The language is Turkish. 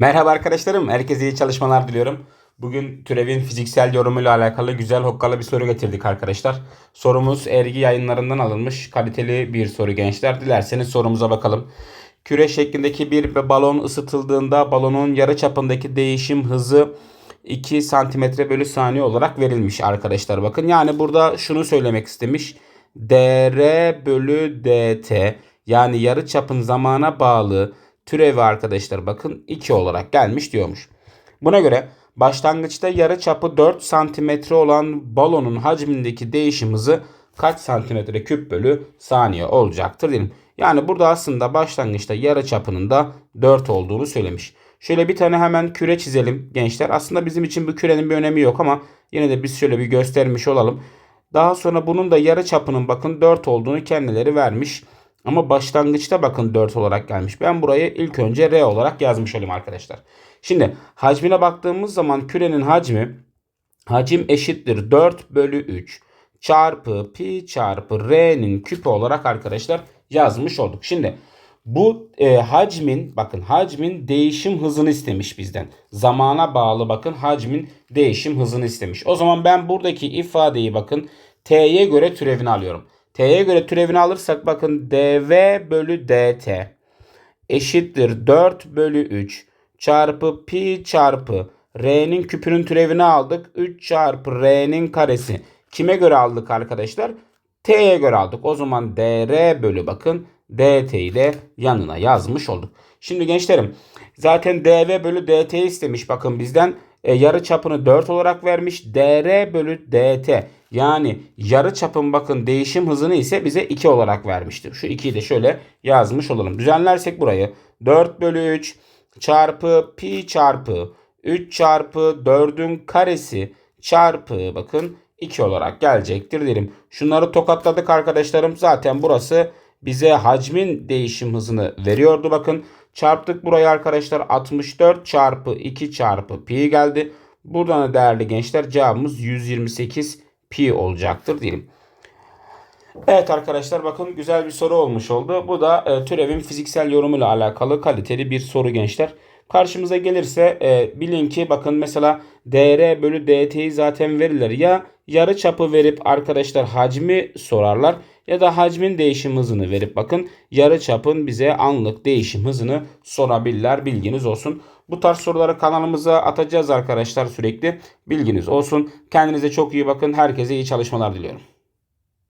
Merhaba arkadaşlarım, herkese iyi çalışmalar diliyorum. Bugün türevin fiziksel yorumuyla alakalı güzel hokkalı bir soru getirdik arkadaşlar. Sorumuz Ergi yayınlarından alınmış kaliteli bir soru gençler. Dilerseniz sorumuza bakalım. Küre şeklindeki bir balon ısıtıldığında balonun yarı çapındaki değişim hızı 2 santimetre bölü saniye olarak verilmiş arkadaşlar. Bakın yani burada şunu söylemek istemiş. dr bölü dt yani yarı çapın zamana bağlı türevi arkadaşlar bakın 2 olarak gelmiş diyormuş. Buna göre başlangıçta yarı çapı 4 santimetre olan balonun hacmindeki değişim hızı kaç santimetre küp bölü saniye olacaktır diyelim. Yani burada aslında başlangıçta yarı çapının da 4 olduğunu söylemiş. Şöyle bir tane hemen küre çizelim gençler. Aslında bizim için bu kürenin bir önemi yok ama yine de biz şöyle bir göstermiş olalım. Daha sonra bunun da yarı çapının bakın 4 olduğunu kendileri vermiş. Ama başlangıçta bakın 4 olarak gelmiş. Ben burayı ilk önce R olarak yazmış olayım arkadaşlar. Şimdi hacmine baktığımız zaman kürenin hacmi hacim eşittir 4 bölü 3 çarpı pi çarpı R'nin küpü olarak arkadaşlar yazmış olduk. Şimdi bu e, hacmin bakın hacmin değişim hızını istemiş bizden. Zamana bağlı bakın hacmin değişim hızını istemiş. O zaman ben buradaki ifadeyi bakın t'ye göre türevini alıyorum. T'ye göre türevini alırsak bakın dv bölü dt eşittir 4 bölü 3 çarpı pi çarpı r'nin küpünün türevini aldık. 3 çarpı r'nin karesi. Kime göre aldık arkadaşlar? T'ye göre aldık. O zaman dr bölü bakın dt'yi de yanına yazmış olduk. Şimdi gençlerim zaten dv bölü dt istemiş bakın bizden. E, yarı çapını 4 olarak vermiş. dr bölü dt yani yarı çapın bakın değişim hızını ise bize 2 olarak vermiştir. Şu 2'yi de şöyle yazmış olalım. Düzenlersek burayı 4 bölü 3 çarpı pi çarpı 3 çarpı 4'ün karesi çarpı bakın 2 olarak gelecektir diyelim. Şunları tokatladık arkadaşlarım. Zaten burası bize hacmin değişim hızını veriyordu bakın. Çarptık burayı arkadaşlar 64 çarpı 2 çarpı pi geldi. Buradan da değerli gençler cevabımız 128 pi olacaktır diyelim. Evet arkadaşlar bakın güzel bir soru olmuş oldu. Bu da e, türevin fiziksel yorumuyla alakalı kaliteli bir soru gençler. Karşımıza gelirse e, bilin ki bakın mesela dr bölü dt'yi zaten verirler. Ya yarı çapı verip arkadaşlar hacmi sorarlar ya da hacmin değişim hızını verip bakın yarı çapın bize anlık değişim hızını sorabilirler. Bilginiz olsun. Bu tarz soruları kanalımıza atacağız arkadaşlar sürekli. Bilginiz olsun. Kendinize çok iyi bakın. Herkese iyi çalışmalar diliyorum.